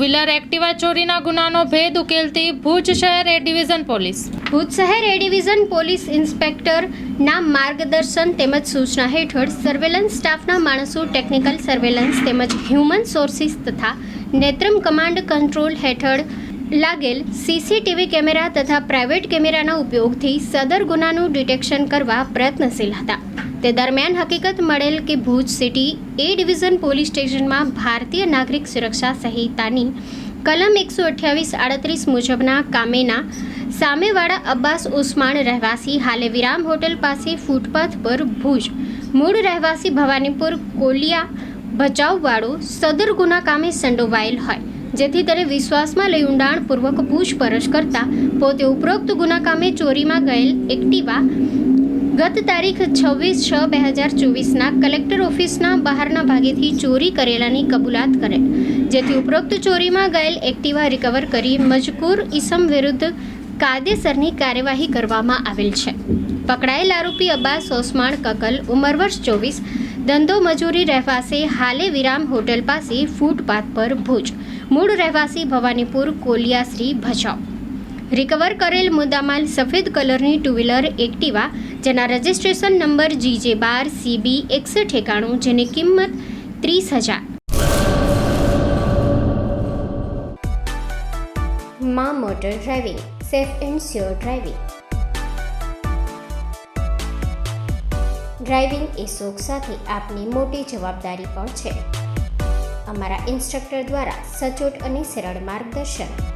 Wheeler Activa ચોરીના ગુનાનો ભેદ ઉકેલતી ભુજ શહેર એ ડિવિઝન પોલીસ. ભુજ શહેર એ ડિવિઝન પોલીસ ઇન્સ્પેક્ટરના માર્ગદર્શન તેમજ સૂચના હેઠળ સર્વેલન્સ સ્ટાફના માણસો, ટેકનિકલ સર્વેલન્સ તેમજ હ્યુમન સોર્સિસ તથા નેત્રમ કમાન્ડ કંટ્રોલ હેઠળ લાગેલ સીસીટીવી કેમેરા તથા પ્રાઇવેટ કેમેરાના ઉપયોગથી સદર ગુનાનું ડિટેક્શન કરવા પ્રયત્નશીલ હતા. તે દરમિયાન હકીકત મળેલ કે Bhuj city A division police સ્ટેશનમાં ભારતીય નાગરિક સુરક્ષા સંહિતાની કલમ એકસો અઠ્યાવીસ આડત્રીસ મુજબના કામેના સામેવાળા અબ્બાસ ઉસ્માન રહેવાસી હાલે વિરામ હોટલ પાસે ફૂટપાથ પર ભુજ. મૂળ રહેવાસી ભવાનીપુર કોલિયા ભચાઉવાળો સદર ગુના કામે સંડોવાયેલ હોય, જેથી તેને વિશ્વાસમાં લઈ ઊંડાણપૂર્વક પૂછપરછ કરતા પોતે ઉપરોક્ત ગુના કામે ચોરીમાં ગયેલ એક્ટિવા ગત તારીખ છવ્વીસ છ બે હજાર ચોવીસના કલેક્ટર ઓફિસના બહારના ભાગેથી ચોરી કરેલાની કબૂલાત કરેલ. જેથી ઉપરોક્ત ચોરીમાં ગયેલ એક્ટિવા રિકવર કરી મજકૂર ઇસમ વિરુદ્ધ કાયદેસરની કાર્યવાહી કરવામાં આવેલ છે. પકડાયેલ આરોપી અબ્બાસ ઓસમાણ કકલ, ઉંમર વર્ષ ચોવીસ, ધંધો મજૂરી રહેવાસી હાલે વિરામ હોટેલ પાસે ફૂટપાથ પર ભુજ. મૂળ રહેવાસી ભવાનીપુર કોલિયાશ્રી ભચાઉ. રિકવર કરેલ મુદ્દામાલ સફેદ કલરની ટુ વ્હીલર એક્ટિવા, જેના રજિસ્ટ્રેશન નંબર જીજે બાર સીબી એકસઠ એકાણું, જેની કિંમત ત્રીસ હજાર. મા motor driving, safe and sure driving. Driving એ શોખ સાથે આપની મોટી જવાબદારી પણ છે. અમારા ઇન્સ્ટ્રક્ટર દ્વારા સચોટ અને સરળ માર્ગદર્શન.